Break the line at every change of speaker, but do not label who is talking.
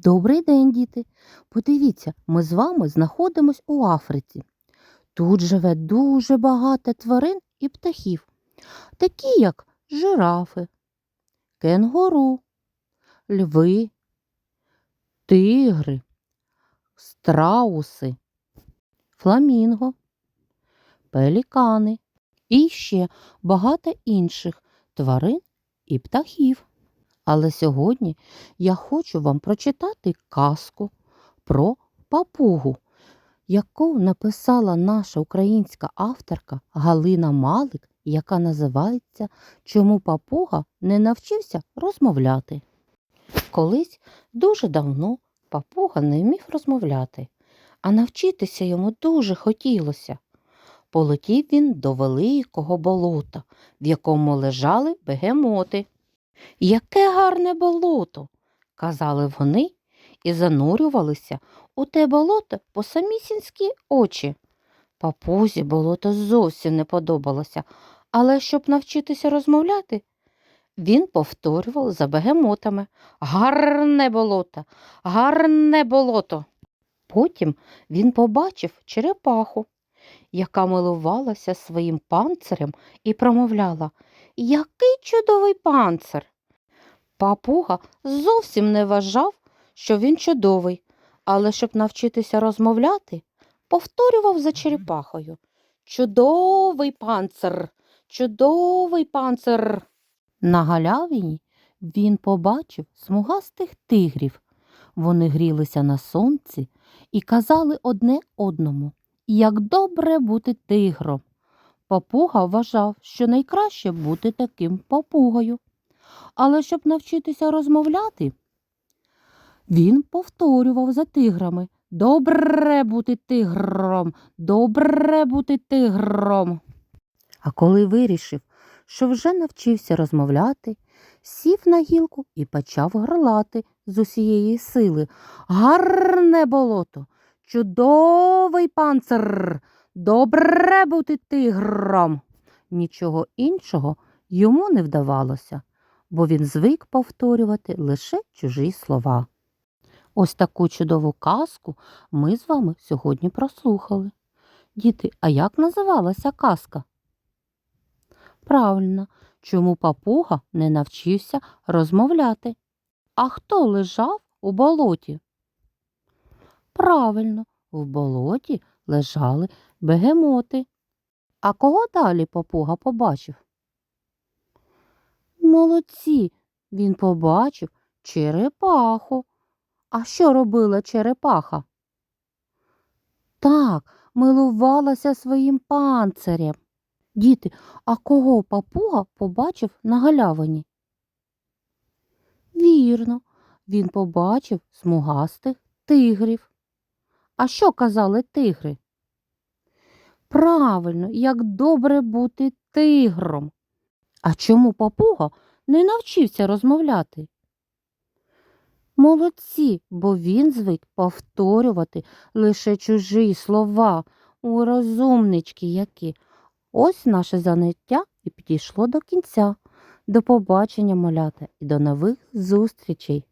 Добрий день, діти! Подивіться, ми з вами знаходимось у Африці. Тут живе дуже багато тварин і птахів, такі як жирафи, кенгуру, льви, тигри, страуси, фламінго, пелікани і ще багато інших тварин і птахів. Але сьогодні я хочу вам прочитати казку про папугу, яку написала наша українська авторка Галина Малик, яка називається Чому папуга не навчився розмовляти. Колись дуже давно папуга не вмів розмовляти, а навчитися йому дуже хотілося. Полетів він до великого болота, в якому лежали бегемоти. Яке гарне болото, казали вони і занурювалися у те болото по самісінські очі. Папузі болото зовсім не подобалося, але щоб навчитися розмовляти, він повторював за бегемотами Гарне болото, гарне болото. Потім він побачив черепаху, яка милувалася своїм панцирем і промовляла Який чудовий панцир! Папуга зовсім не вважав, що він чудовий, але щоб навчитися розмовляти, повторював за черепахою Чудовий панцир, чудовий панцир. На галявині він побачив смугастих тигрів. Вони грілися на сонці і казали одне одному, як добре бути тигром. Папуга вважав, що найкраще бути таким папугою. Але щоб навчитися розмовляти, він повторював за тиграми Добре бути тигром, добре бути тигром. А коли вирішив, що вже навчився розмовляти, сів на гілку і почав горлати з усієї сили. Гарне болото, чудовий панцир, добре бути тигром. Нічого іншого йому не вдавалося, бо він звик повторювати лише чужі слова. Ось таку чудову казку ми з вами сьогодні прослухали. Діти, а як називалася казка? Правильно, чому папуга не навчився розмовляти? А хто лежав у болоті? Правильно, в болоті лежали бегемоти. А кого далі папуга побачив? Молодці, він побачив черепаху. А що робила черепаха? Так, милувалася своїм панцирем. Діти, а кого папуга побачив на галявині? Вірно, він побачив смугастих тигрів. А що казали тигри? Правильно, як добре бути тигром. А чому папуга не навчився розмовляти? Молодці, бо він звик повторювати лише чужі слова, у розумнички які. Ось наше заняття і підійшло до кінця. До побачення, малята, і до нових зустрічей!